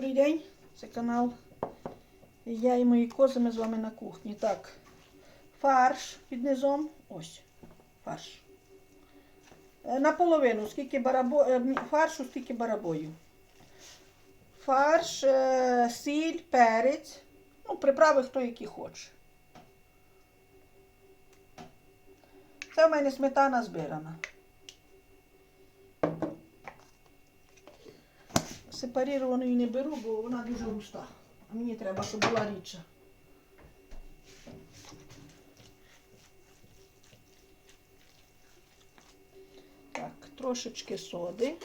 Добрий день, це канал. Я і мої кози, ми з вами на кухні. Так, фарш під низом. Ось, фарш. Е, Наполовину, скільки барабо... е, фаршу, скільки барабою. Фарш, е, сіль, перець. Ну, приправи хто які хоче. Це в мене сметана збирана. Сепаріровану не беру, бо вона дуже густа. А мені треба, щоб була рідша. Так, трошечки соди.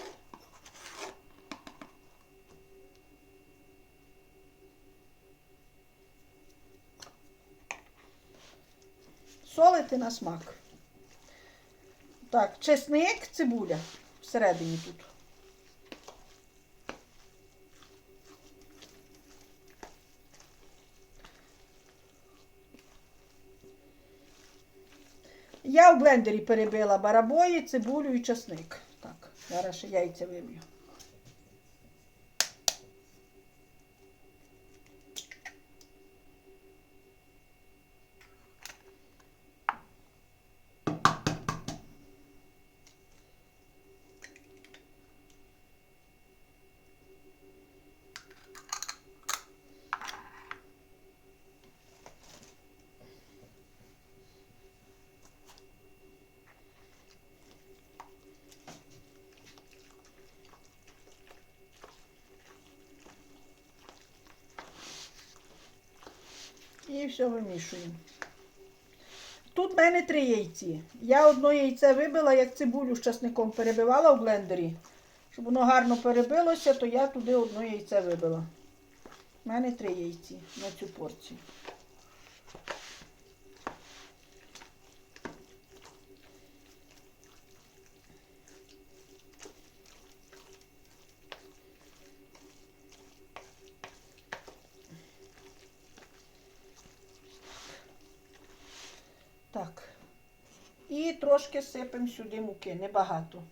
Солити на смак. Так, чесник, цибуля всередині тут. Я в блендері перебила барабої, цибулю і часник. Так, зараз ще яйця виб'ю. І все вимішуємо. Тут в мене три яйці. Я одно яйце вибила, як цибулю з часником перебивала в блендері. Щоб воно гарно перебилося, то я туди одно яйце вибила. У мене три яйці на цю порцію. Так. І трошки сипемо сюди муки, небагато.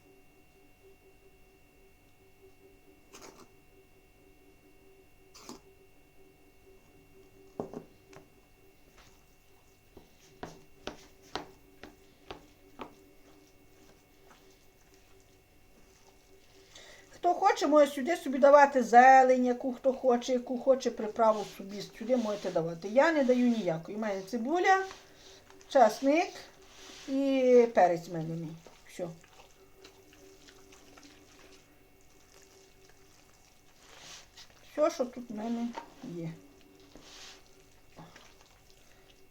Хто хоче, може сюди собі давати зелень, яку хто хоче, яку хоче приправу собі сюди можете давати. Я не даю ніякої. У мене цибуля, часник і перець мене. Все. Все, що тут в мене є.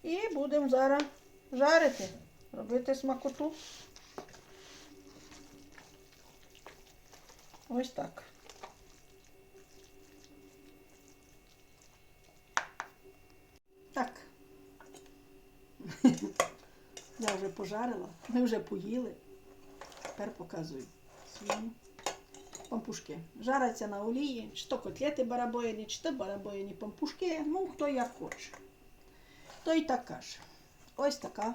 І будемо зараз жарити, робити смакоту. Ось так. Так. Я вже пожарила, ми вже поїли. Тепер показую свої пампушки. Жаряться на олії, чи то котлети барабоїні, чи то барабоїні пампушки. Ну, хто як хоче. Той так каже. Ось така.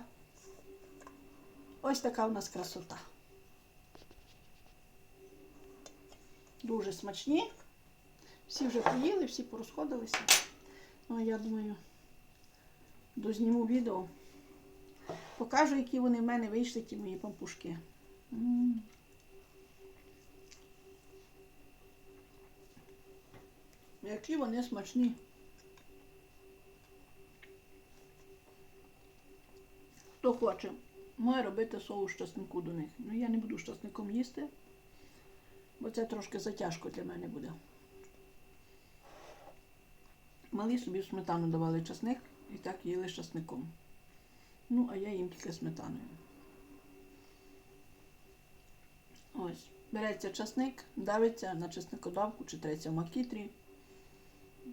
Ось така у нас красота. Дуже смачні. Всі вже поїли, всі порозходилися. Ну, я думаю, дозніму відео. Покажу, які вони в мене вийшли, ті мої пампушки. Які вони смачні. Хто хоче, має робити соус часнику до них. Ну, я не буду з часником їсти, бо це трошки затяжко для мене буде. Малі собі в сметану давали часник і так їли з часником. Ну, а я їм тільки сметаною. Ось. Береться часник, давиться на часникодавку чи треться в макітрі.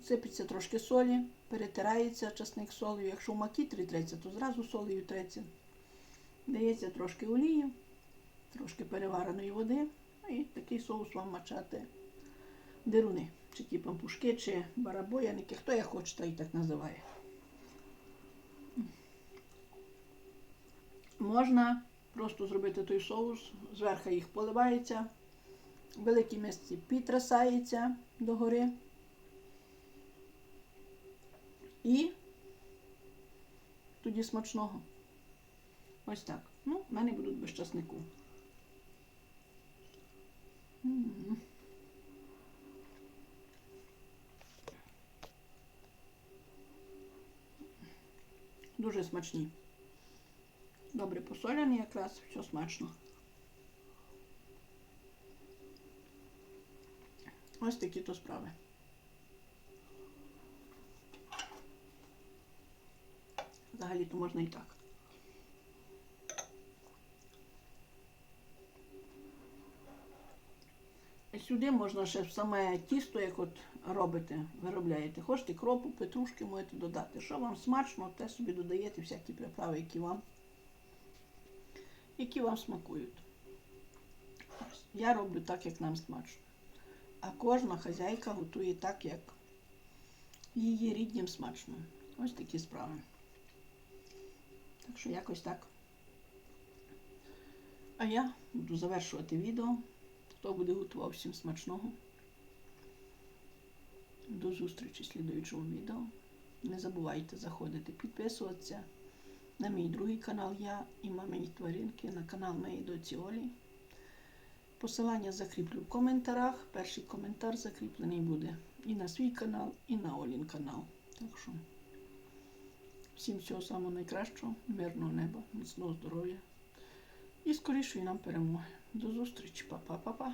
Сипеться трошки солі, перетирається часник солею. Якщо в макітрі треться, то зразу солею треться. Дається трошки олії, трошки перевареної води. І такий соус вам мачати деруни. Чи ті пампушки, чи барабояники. Хто як хоче, той і так називає. Можна просто зробити той соус, зверху їх поливається, в великій мисці догори, І тоді смачного. Ось так. Ну, в мене будуть без часнику. Дуже смачні. Добре посоляні якраз, все смачно. Ось такі то справи. Взагалі-то можна і так. Сюди можна ще саме тісто, як от робите, виробляєте. Хочете кропу, петрушки можете додати. Що вам смачно, те собі додаєте всякі приправи, які вам, які вам смакують. Я роблю так, як нам смачно. А кожна хазяйка готує так, як її ріднім смачно. Ось такі справи. Так що якось так. А я буду завершувати відео. Хто буде готував всім смачного. До зустрічі в слідуючому відео. Не забувайте заходити, підписуватися на мій другий канал Я і мамині тваринки, на канал моєї доці Олі. Посилання закріплю в коментарях. Перший коментар закріплений буде і на свій канал, і на Олін канал. Так що всім всього самого найкращого, мирного неба, міцного здоров'я і скорішої нам перемоги. До зустрічі, па-па-па-па.